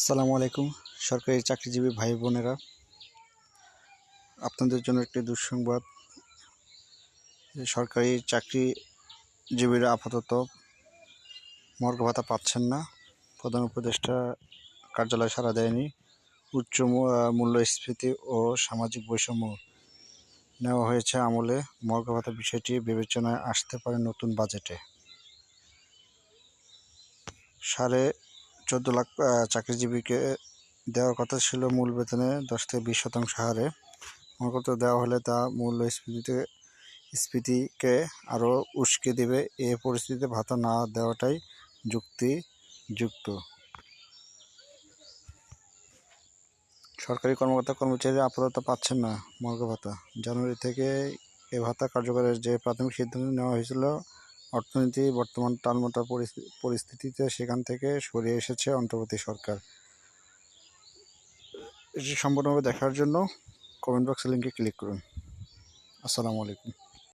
আসসালামু আলাইকুম। সরকারি চাকরিজীবী ভাই বোনেরা, আপনাদের জন্য একটি দুঃসংবাদ। সরকারি চাকরিজীবীরা আপাতত মর্গ ভাতা পাচ্ছেন না। প্রধান উপদেষ্টা কার্যালয় সাড়া দেয়নি। উচ্চ মূল্যস্ফীতি ও সামাজিক বৈষম্য নেওয়া হয়েছে আমলে। মর্গ ভাতা বিষয়টি বিবেচনায় আসতে পারে নতুন বাজেটে। সাড়ে চোদ্দ লাখ চাকরিজীবীকে দেওয়ার কথা ছিল মূল বেতনে দশ থেকে বিশ শতাংশ হারে। মূলত দেওয়া হলে তা মূল্যস্ফীতিতে স্ফীতিকে আরও উস্কে দেবে। এ পরিস্থিতিতে ভাতা না দেওয়াটাই যুক্তিযুক্ত। সরকারি কর্মকর্তা কর্মচারীরা আপাতত পাচ্ছেন না মর্গ ভাতা। জানুয়ারি থেকে এ ভাতা কার্যকরের যে প্রাথমিক সিদ্ধান্ত নেওয়া হয়েছিল অর্থনীতি, বর্তমান টালমোটা পরিস্থিতি পরিস্থিতিতে সেখান থেকে সরে এসেছে অন্তর্বর্তী সরকার। এটি সম্পূর্ণভাবে দেখার জন্য কমেন্ট বক্সে লিঙ্কে ক্লিক করুন। আসসালামু আলাইকুম।